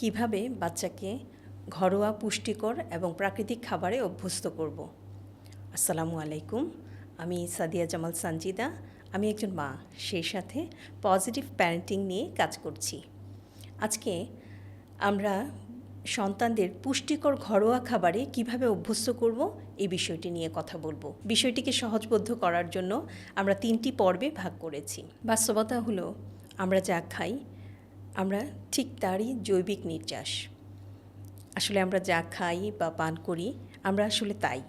কীভাবে বাচ্চাকে ঘরোয়া পুষ্টিকর এবং প্রাকৃতিক খাবারে অভ্যস্ত করব? আসসালামু আলাইকুম, আমি সাদিয়া জামাল সানজিদা, আমি একজন মা, সেই সাথে পজিটিভ প্যারেন্টিং নিয়ে কাজ করছি। আজকে আমরা সন্তানদের পুষ্টিকর ঘরোয়া খাবারে কীভাবে অভ্যস্ত করব, এই বিষয়টি নিয়ে কথা বলব। বিষয়টিকে সহজবোধ্য করার জন্য আমরা তিনটি পর্বে ভাগ করেছি। বাস্তবতা হলো, আমরা যা খাই আমরা ঠিক তারই জৈবিক নির্যাস। আসলে আমরা যা খাই বা পান করি, আমরা আসলে তাই।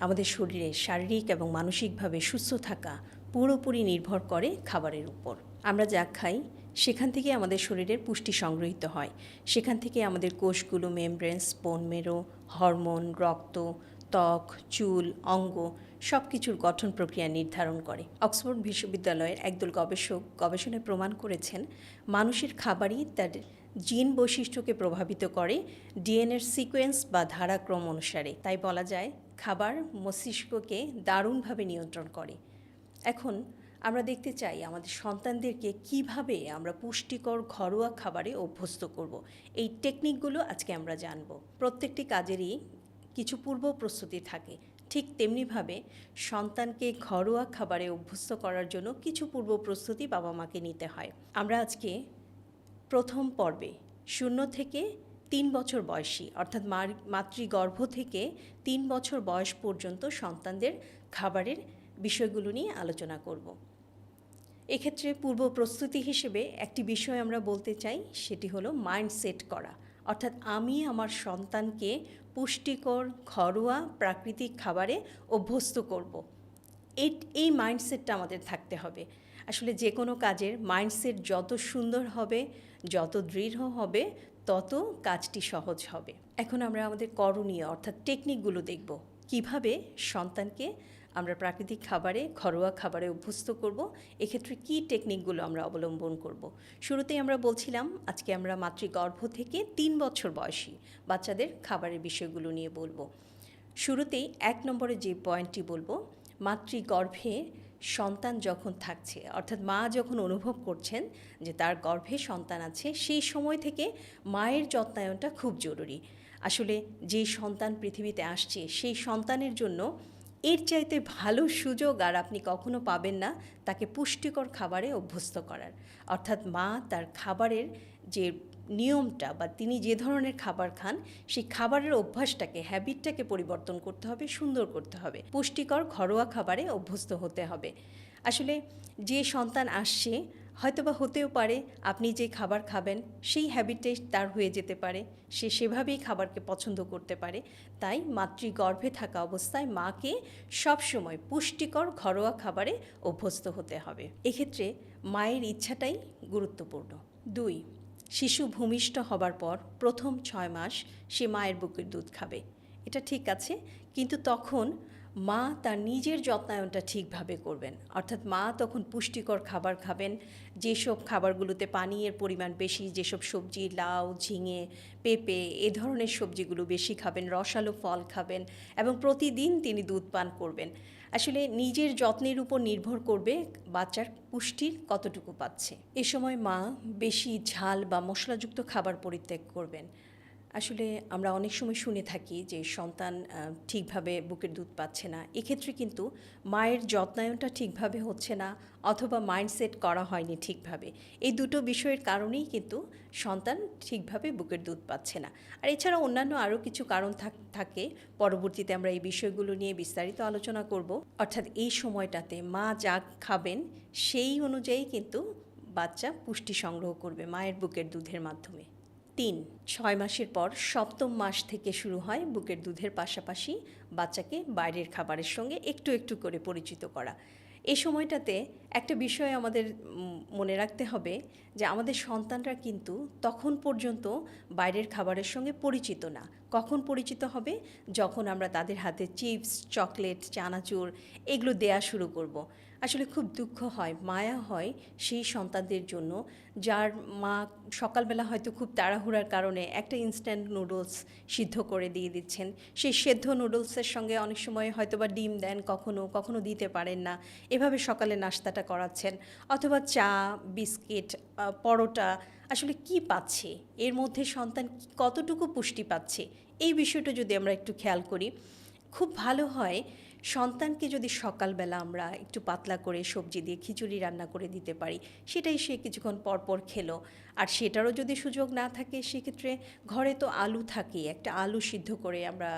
আমাদের শরীরে শারীরিক এবং মানসিকভাবে সুস্থ থাকা পুরোপুরি নির্ভর করে খাবারের উপর। আমরা যা খাই, সেখান থেকে আমাদের শরীরের পুষ্টি সংগৃহীত হয়। সেখান থেকে আমাদের কোষগুলো, মেমব্রেন, স্পোন, মেরো, হরমোন, রক্ত, ত্বক, চুল, অঙ্গ সব কিছুর গঠন প্রক্রিয়া নির্ধারণ করে। অক্সফোর্ড বিশ্ববিদ্যালয়ের একদল গবেষক গবেষণায় প্রমাণ করেছেন, মানুষের খাবারই তার জিন বৈশিষ্ট্যকে প্রভাবিত করে ডিএনএর সিকোয়েন্স বা ধারাক্রম অনুসারে। তাই বলা যায়, খাবার মস্তিষ্ককে দারুণভাবে নিয়ন্ত্রণ করে। এখন আমরা দেখতে চাই আমাদের সন্তানদেরকে কীভাবে আমরা পুষ্টিকর ঘরোয়া খাবারে অভ্যস্ত করব। এই টেকনিকগুলো আজকে আমরা জানব। প্রত্যেকটি কাজেরই কিছু পূর্ব প্রস্তুতি থাকে। ঠিক তেমনিভাবে সন্তানকে ঘরোয়া খাবারে অভ্যস্ত করার জন্য কিছু পূর্ব প্রস্তুতি বাবা মাকে নিতে হয়। আমরা আজকে প্রথম পর্বে শূন্য থেকে তিন বছর বয়সী, অর্থাৎ মাতৃগর্ভ থেকে তিন বছর বয়স পর্যন্ত সন্তানদের খাবারের বিষয়গুলো নিয়ে আলোচনা করব। এক্ষেত্রে পূর্ব প্রস্তুতি হিসেবে একটি বিষয় আমরা বলতে চাই, সেটি হলো মাইন্ড সেট করা। অর্থাৎ আমি আমার সন্তানকে পুষ্টিকর, ঘরোয়া প্রাকৃতিক খাবারে অভ্যস্ত করব। এই এই মাইন্ডসেটটা আমাদের থাকতে হবে। আসলে যে কোনো কাজের মাইন্ডসেট যত সুন্দর হবে, যত দৃঢ় হবে, তত কাজটি সহজ হবে। এখন আমরা আমাদের করণীয় অর্থাৎ টেকনিকগুলো দেখব। কীভাবে সন্তানকে আমরা প্রাকৃতিক খাবারে, ঘরোয়া খাবারে অভ্যস্ত করব। এক্ষেত্রে কী টেকনিকগুলো আমরা অবলম্বন করব? শুরুতেই আমরা বলছিলাম, আজকে আমরা মাতৃগর্ভ থেকে তিন বছর বয়সী বাচ্চাদের খাবারের বিষয়গুলো নিয়ে বলব। শুরুতেই এক নম্বরে যে পয়েন্টটি বলব, মাতৃগর্ভে সন্তান যখন থাকছে, অর্থাৎ মা যখন অনুভব করছেন যে তার গর্ভে সন্তান আছে, সেই সময় থেকে মায়ের যত্নায়নটা খুব জরুরি। আসলে যে সন্তান পৃথিবীতে আসছে, সেই সন্তানের জন্য এর চাইতে ভালো সুযোগ আর আপনি কখনো পাবেন না তাকে পুষ্টিকর খাবারে অভ্যস্ত করার। অর্থাৎ মা তার খাবারের যে নিয়মটা বা তিনি যে ধরনের খাবার খান, সেই খাবারের অভ্যাসটাকে হ্যাবিটটাকে পরিবর্তন করতে হবে, সুন্দর করতে হবে। পুষ্টিকর ঘরোয়া খাবারে অভ্যস্ত হতে হবে। আসলে যে সন্তান আসছে হয়তোবা হতেও পারে আপনি যে খাবার খাবেন, সেই হ্যাবিটটাই তার হয়ে যেতে পারে। সে সেভাবেই খাবারকে পছন্দ করতে পারে। তাই মাতৃগর্ভে থাকা অবস্থায় মাকে সবসময় পুষ্টিকর ঘরোয়া খাবারে অভ্যস্ত হতে হবে। এক্ষেত্রে মায়ের ইচ্ছাটাই গুরুত্বপূর্ণ। দুই, শিশু ভূমিষ্ঠ হবার পর প্রথম ছয় মাস সে মায়ের বুকের দুধ খাবে। এটা ঠিক আছে, কিন্তু তখন মা তার নিজের যত্নায়নটা ঠিকভাবে করবেন। অর্থাৎ মা তখন পুষ্টিকর খাবার খাবেন। যেসব খাবারগুলোতে পানীয়ের পরিমাণ বেশি, যেসব সবজি লাউ, ঝিঙে, পেঁপে, এ ধরনের সবজিগুলো বেশি খাবেন, রসালো ফল খাবেন এবং প্রতিদিন তিনি দুধ পান করবেন। আসলে নিজের যত্নের উপর নির্ভর করবে বাচ্চার পুষ্টির কতটুকু পাচ্ছে। এ সময় মা বেশি ঝাল বা মশলাযুক্ত খাবার পরিত্যাগ করবেন। আসলে আমরা অনেক সময় শুনে থাকি যে সন্তান ঠিকভাবে বুকের দুধ পাচ্ছে না। এক্ষেত্রে কিন্তু মায়ের যত্নায়নটা ঠিকভাবে হচ্ছে না অথবা মাইন্ডসেট করা হয়নি ঠিকভাবে। এই দুটো বিষয়ের কারণেই কিন্তু সন্তান ঠিকভাবে বুকের দুধ পাচ্ছে না। আর এছাড়া অন্যান্য আরও কিছু কারণ থাকে। পরবর্তীতে আমরা এই বিষয়গুলো নিয়ে বিস্তারিত আলোচনা করব। অর্থাৎ এই সময়টাতে মা যা খাবেন সেই অনুযায়ী কিন্তু বাচ্চা পুষ্টি সংগ্রহ করবে মায়ের বুকের দুধের মাধ্যমে। তিন, ছয় মাসের পর সপ্তম মাস থেকে শুরু হয় বুকের দুধের পাশাপাশি বাচ্চাকে বাইরের খাবারের সঙ্গে একটু একটু করে পরিচিত করা। এ সময়টাতে একটা বিষয় আমাদের মনে রাখতে হবে যে আমাদের সন্তানরা কিন্তু তখন পর্যন্ত বাইরের খাবারের সঙ্গে পরিচিত না। কখন পরিচিত হবে? যখন আমরা তাদের হাতে চিপস, চকলেট, চানাচুর এগুলো দেয়া শুরু করব। আসলে খুব দুঃখ হয়, মায়া হয় সেই সন্তানদের জন্য, যার মা সকালবেলা হয়তো খুব তাড়াহুড়ার কারণে একটা ইনস্ট্যান্ট নুডলস সিদ্ধ করে দিয়ে দিচ্ছেন। সেই সেদ্ধ নুডলসের সঙ্গে অনেক সময় হয়তো বা ডিম দেন, কখনো কখনো দিতে পারেন না। এভাবে সকালে নাস্তাটা করাচ্ছেন, অথবা চা, বিস্কিট পরোটা, আসলে কি পাচ্ছে? এর মধ্যে সন্তান কতটুকু পুষ্টি পাচ্ছে? এই বিষয়টা যদি আমরা একটু খেয়াল করি, খুব ভালো হয় সন্তানকে যদি সকালবেলা আমরা একটু পাতলা করে সবজি দিয়ে খিচুড়ি রান্না করে দিতে পারি, সেটাই সে কিছুক্ষণ পরপর পর খেলো। আর সেটারও যদি সুযোগ না থাকে, সেক্ষেত্রে ঘরে তো আলু থাকে একটা আলু সিদ্ধ করে আমরা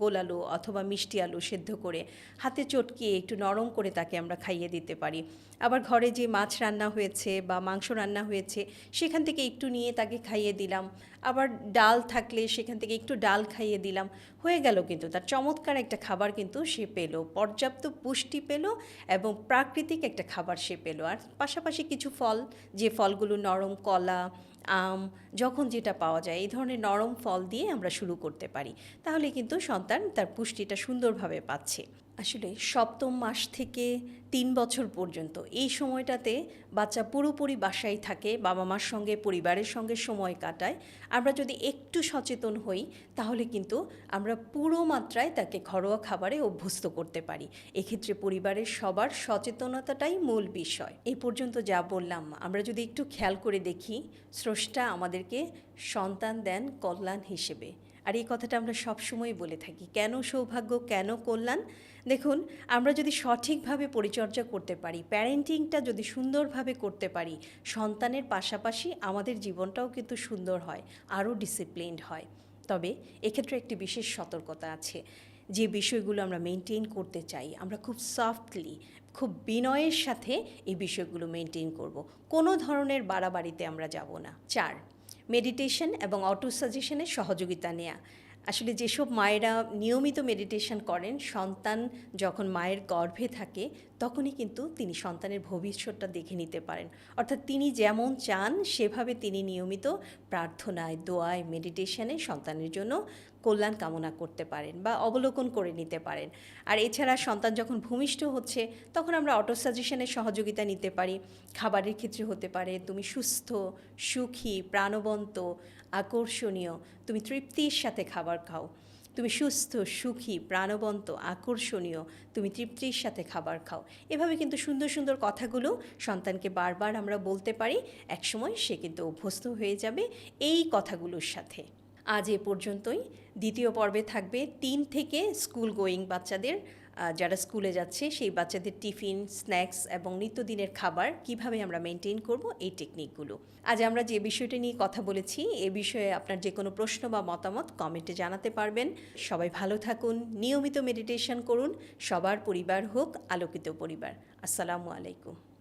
গোল আলু অথবা মিষ্টি আলু সিদ্ধ করে হাতে চটকিয়ে একটু নরম করে তাকে আমরা খাইয়ে দিতে পারি। আবার ঘরে যে মাছ রান্না হয়েছে বা মাংস রান্না হয়েছে, সেখান থেকে একটু নিয়ে তাকে খাইয়ে দিলাম। আবার ডাল থাকলে সেখান থেকে একটু ডাল খাইয়ে দিলাম। হয়ে গেল কিন্তু, তার চমৎকার একটা খাবার কিন্তু সে পেল। পর্যাপ্ত পুষ্টি পেল এবং প্রাকৃতিক একটা খাবার সে পেল। আর পাশাপাশি কিছু ফল, যে ফলগুলো নরম কলা আম, যখন যেটা পাওয়া যায়, এই ধরনের নরম ফল দিয়ে আমরা শুরু করতে পারি। তাহলে কিন্তু সন্তান তার পুষ্টিটা সুন্দরভাবে পাচ্ছে। আসলে সপ্তম মাস থেকে তিন বছর পর্যন্ত এই সময়টাতে বাচ্চা পুরোপুরি বাসায় থাকে বাবা মার সঙ্গে, পরিবারের সঙ্গে সময় কাটায়। আমরা যদি একটু সচেতন হই, তাহলে কিন্তু আমরা পুরো মাত্রায় তাকে ঘরোয়া খাবারে অভ্যস্ত করতে পারি। এক্ষেত্রে পরিবারের সবার সচেতনতাটাই মূল বিষয়। এই পর্যন্ত যা বললাম, আমরা যদি একটু খেয়াল করে দেখি স্রষ্টা আমাদেরকে সন্তান দেন কল্যাণ হিসেবে। আর এই কথাটা আমরা সবসময় বলে থাকি, কেন সৌভাগ্য, কেন কল্যাণ? দেখুন, আমরা যদি সঠিকভাবে পরিচর্যা করতে পারি প্যারেন্টিংটা যদি সুন্দরভাবে করতে পারি, সন্তানের পাশাপাশি আমাদের জীবনটাও কিন্তু সুন্দর হয়, আরও ডিসিপ্লিনড হয়। তবে এক্ষেত্রে একটি বিশেষ সতর্কতা আছে। যে বিষয়গুলো আমরা মেনটেন করতে চাই, আমরা খুব সফটলি খুব বিনয়ের সাথে এই বিষয়গুলো মেনটেন করব। কোনো ধরনের বাড়াবাড়িতে আমরা যাব না। চার মেডিটেশন এবং অটো সাজেশনের সহযোগিতা নেওয়া আসলে যেসব মায়েরা নিয়মিত মেডিটেশন করেন, সন্তান যখন মায়ের গর্ভে থাকে, তখনই কিন্তু তিনি সন্তানের ভবিষ্যৎটা দেখে নিতে পারেন। অর্থাৎ তিনি যেমন চান, সেভাবে তিনি নিয়মিত প্রার্থনায়, দোয়ায় মেডিটেশনে সন্তানের জন্য কল্যাণ কামনা করতে পারেন বা অবলোকন করে নিতে পারেন। আর এছাড়া সন্তান যখন ভূমিষ্ঠ হচ্ছে, তখন আমরা অটো সাজেশনের সহযোগিতা নিতে পারি। খাবারের ক্ষেত্রে হতে পারে, তুমি সুস্থ, সুখী, প্রাণবন্ত আকর্ষণীয়। তুমি তৃপ্তির সাথে খাবার খাও। তুমি সুস্থ, সুখী, প্রাণবন্ত, আকর্ষণীয়। তুমি তৃপ্তির সাথে খাবার খাও। এভাবে কিন্তু সুন্দর সুন্দর কথাগুলো সন্তানকে বারবার আমরা বলতে পারি। একসময় সে কিন্তু অভ্যস্ত হয়ে যাবে এই কথাগুলোর সাথে। আজ এ পর্যন্তই। দ্বিতীয় পর্বে থাকবে তিন থেকে স্কুল গোয়িং বাচ্চাদের যারা স্কুলে যাচ্ছে, সেই বাচ্চাদের টিফিন, স্ন্যাক্স এবং নিত্যদিনের খাবার কীভাবে আমরা মেনটেন করব, এই টেকনিকগুলো আজ আমরা যে বিষয়টি নিয়ে কথা বলেছি, এ বিষয়ে আপনার যে কোনো প্রশ্ন বা মতামত কমেন্টে জানাতে পারবেন। সবাই ভালো থাকুন, নিয়মিত মেডিটেশন করুন, সবার পরিবার হোক, আলোকিত পরিবার। আসসালামু আলাইকুম।